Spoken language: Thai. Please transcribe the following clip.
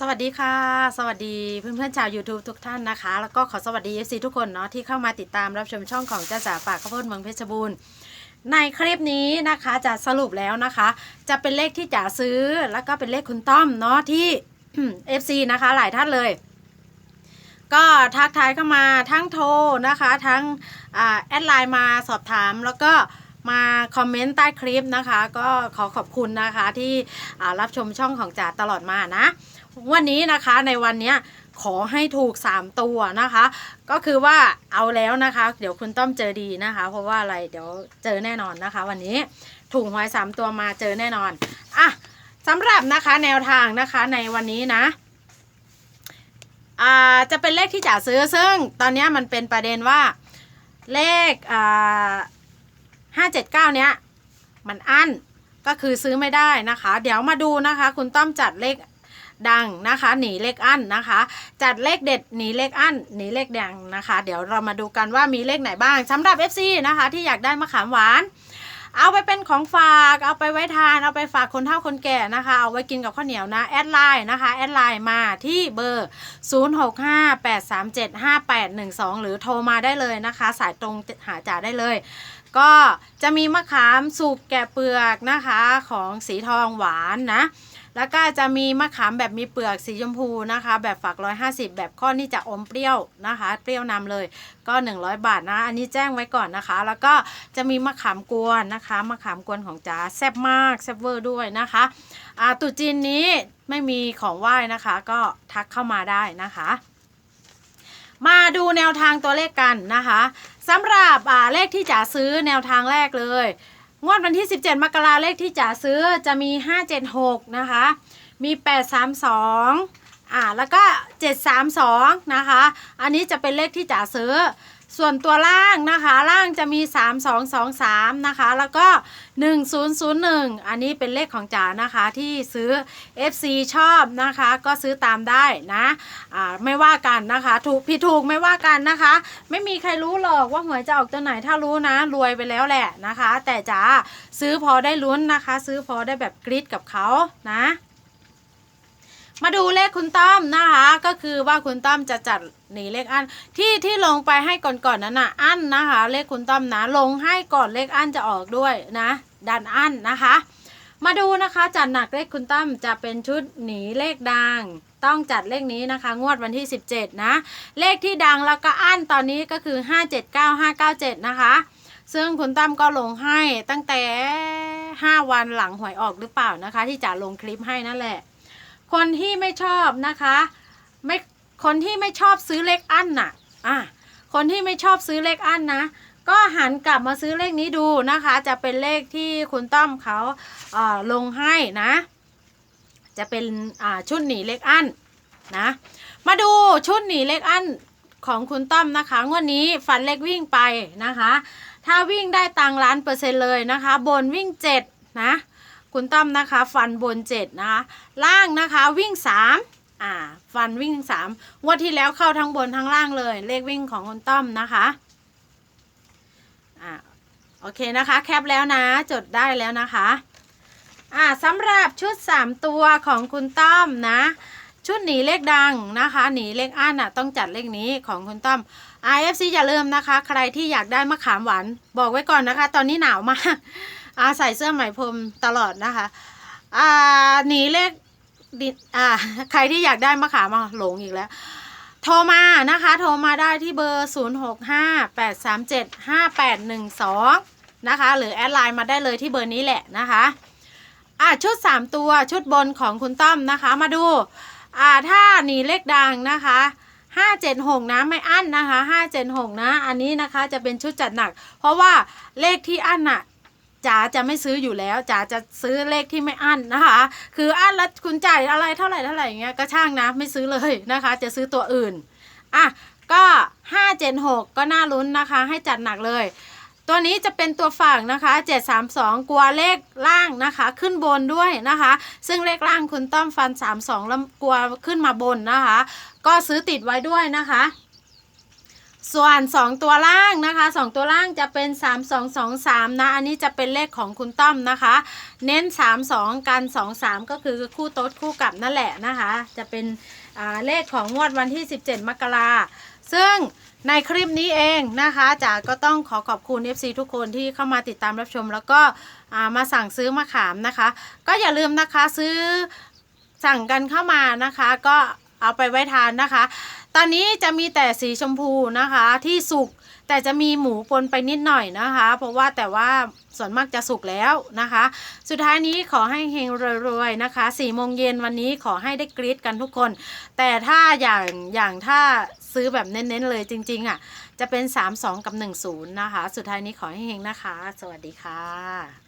สวัสดีค่ะ สวัสดีเพื่อนๆชาว YouTube ทุกท่านนะคะ แล้วก็ขอสวัสดี FC ทุกคนเนาะที่เข้ามาติดตามรับชมช่องของจ้าจ๋าปากข้าวโพดเมืองเพชรบูรณ์ในคลิปนี้นะคะจะสรุปแล้วนะคะ จะเป็นเลขที่จ๋าซื้อแล้วก็เป็นเลขคุณต้อมเนาะที่ FC นะคะหลายท่านเลย ก็ทักทายเข้ามาทั้งโทรนะคะ ทั้งอแอดไลน์มาสอบถามแล้วก็ มาคอมเมนต์ใต้คลิปนะคะ ก็ขอขอบคุณนะคะที่รับชมช่องของจ๋าตลอดมานะ วันนี้นะคะในวันนี้ขอให้ถูก 3 ตัวนะคะ ก็คือว่าเอาแล้วนะคะ เดี๋ยวคุณต้อมเจอดีนะคะ เพราะว่าอะไรเดี๋ยวเจอแน่นอนนะคะ วันนี้ถูกหวย 3 ตัวมาเจอแน่นอนอะสำหรับนะคะแนวทางนะคะในวันนี้นะอ่าจะเป็นเลขที่จ๋าซื้อซึ่งตอนนี้มันเป็นประเด็นว่าเลขอ่า ห้าเจ็ดเก้าเนี้ยมันอั้นก็คือซื้อไม่ได้นะคะ เดี๋ยวมาดูนะคะ คุณต้อมจัดเลขดังนะคะหนีเลขอั้นนะคะ จัดเลขเด็ดหนีเลขอั้นหนีเลขดังนะคะ เดี๋ยวเรามาดูกันว่ามีเลขไหนบ้างสำหรับ FC นะคะ ที่อยากได้มะขามหวาน เอาไปเป็นของฝากเอาไปไว้ทานเอาไปฝากคนเฒ่าคนแก่นะคะ เอาไว้กินกับข้าวเหนียวนะแอดไลน์นะคะแอดไลน์มาที่เบอร์ 0658375812 หรือโทรมาได้เลยนะคะ สายตรงหาจ่าได้เลย ก็จะมีมะขามสุกแกะเปลือกนะคะของสีทองหวานนะ แล้วก็จะมีมะขามแบบมีเปลือกสีชมพูนะคะ แบบฝัก 150 แบบข้อนี่จะอมเปรี้ยวนะคะ เปรี้ยวนำเลยก็ 100 บาทนะ อันนี้แจ้งไว้ก่อนนะคะ แล้วก็จะมีมะขามกวนนะคะมะขามกวนของจ๋าแซ่บมากแซ่บเวอร์ด้วยนะคะอ่าตุจีนนี้ไม่มีของไหว้นะคะ ก็ทักเข้ามาได้นะคะ มาดูแนวทางตัวเลขกันนะคะสำหรับเลขที่จ๋าซื้อแนวทางแรกเลย งวดวันที่ 17 มกราเลขที่จ๋าซื้อจะมี 576 นะคะ มี 832อ่าแล้วก็ 732 นะคะ อันนี้จะเป็นเลขที่จ๋าซื้อ ส่วนตัวล่างนะคะล่างจะมี 3223นะคะแล้วก็ 1001 อันนี้เป็นเลขของจ๋านะคะที่ซื้อ FC ชอบนะคะก็ซื้อตามได้นะอ่าไม่ว่ากันนะคะถูกผิดถูกไม่ว่ากันนะคะ ไม่มีใครรู้หรอกว่าหวยจะออกตัวไหนถ้ารู้นะรวยไปแล้วแหละนะคะ แต่จ๋าซื้อพอได้ลุ้นนะคะ ซื้อพอได้แบบกรี๊ดกับเขานะ มาดูเลขคุณต้อมนะคะ ก็คือว่าคุณต้อมจะจัดหนีเลขอันที่ที่ลงไปให้ก่อนๆนั้นน่ะอันนะคะ เลขคุณต้อมนะลงให้ก่อนเลขอันจะออกด้วยนะดันอันนะคะ มาดูนะคะจัดหนักเลขคุณตั้มจะเป็นชุดหนีเลขดังต้องจัดเลขนี้นะคะ งวดวันที่ 17 นะ เลขที่ดังแล้วก็อั้นตอนนี้ก็คือ 579597 นะคะ ซึ่งคุณตั้มก็ลงให้ตั้งแต่ 5 วันหลังหวยออกหรือเปล่านะคะ ที่จะลงคลิปให้นั่นแหละ คนที่ไม่ชอบนะคะไม่คนที่ไม่ชอบซื้อเลขอั้นน่ะอะคนที่ไม่ชอบซื้อเลขอั้นนะ ก็หันกลับมาซื้อเลขนี้ดูนะคะ จะเป็นเลขที่คุณต้อมเขาเอ่อลงให้นะ จะเป็นอ่าชุดหนีเลขอั้นนะ มาดูชุดหนีเลขอั้นของคุณต้อมนะคะงวดนี้ฟันเลขวิ่งไปนะคะ ถ้าวิ่งได้ตังล้านเปอร์เซ็นต์เลยนะคะ บนวิ่งเจ็ดนะ คุณต้อมนะคะ ฟันบนเจ็ดนะคะล่างนะคะวิ่งสามอ่าฟันวิ่งสามงวดที่แล้วเข้าทั้งบนทั้งล่างเลย เลขวิ่งของคุณต้อมนะคะอ่าโอเคนะคะ แคปแล้วนะ จดได้แล้วนะคะอ่าสำหรับชุด 3 ตัวของคุณต้อมนะ ชุดหนีเลขดังนะคะหนีเลขอั้นอะต้องจัดเลขนี้ของคุณต้อม IFC อย่าลืมนะคะ ใครที่อยากได้มะขามหวาน บอกไว้ก่อนนะคะ ตอนนี้หนาวมาก อาใส่เสื้อไหมพรมตลอดนะคะ อ่าหนีเลขดิอ่าใครที่อยากได้มะขามมาหลงอีกแล้ว โทรมานะคะ โทรมาได้ที่เบอร์ 0658375812 นะคะ หรือแอดไลน์มาได้เลยที่เบอร์นี้แหละนะคะอะชุด 3 ตัวชุดบนของคุณต้อมนะคะ มาดูอ่าถ้าหนีเลขดังนะคะ576นะไม่อั้นนะคะ576นะ อันนี้นะคะจะเป็นชุดจัดหนัก เพราะว่าเลขที่อั้นอะ จ๋าจะไม่ซื้ออยู่แล้วจ๋าจะซื้อเลขที่ไม่อั้นนะคะ คืออั้นแล้วคุณจ่ายอะไรเท่าไหร่เท่าไหร่อย่างเงี้ยก็ช่างนะไม่ซื้อเลยนะคะ จะซื้อตัวอื่นอะก็ 576 ก็น่าลุ้นนะคะ ให้จัดหนักเลย ตัวนี้จะเป็นตัวฝั่งนะคะ 732 กลัวเลขล่างนะคะ ขึ้นบนด้วยนะคะ ซึ่งเลขล่างคุณต้อมฟัน 32 แล้วกลัวขึ้นมาบนนะคะ ก็ซื้อติดไว้ด้วยนะคะ ส่วน 2 ตัวล่างนะคะ 2 ตัวล่างจะเป็น 3 2 2 3 นะ อันนี้จะเป็นเลขของคุณต้อมนะคะ เน้น 3 2 กัน 2 3 ก็คือคู่โต๊ดคู่กลับนั่นแหละนะคะ จะเป็นเลขของงวดวันที่ 17 มกราซึ่งในคลิปนี้เองนะคะจ๋าก็ต้องขอขอบคุณ FC ทุกคนที่เข้ามาติดตามรับชม แล้วก็มาสั่งซื้อมะขามนะคะ ก็อย่าลืมนะคะซื้อสั่งกันเข้ามานะคะ ก็เอาไปไว้ทานนะคะ ตอนนี้จะมีแต่สีชมพูนะคะที่สุกแต่จะมีหมูปนไปนิดหน่อยนะคะ เพราะว่าแต่ว่าส่วนมากจะสุกแล้วนะคะ สุดท้ายนี้ขอให้เฮงรวยๆนะคะ4โมงเย็นวันนี้ขอให้ได้กรี๊ดกันทุกคน แต่ถ้าอย่างอย่างถ้าซื้อแบบเน้นๆเลยจริงๆอะจะเป็น 3 2 กับ 1 0 นะคะ สุดท้ายนี้ขอให้เฮงนะคะ สวัสดีค่ะ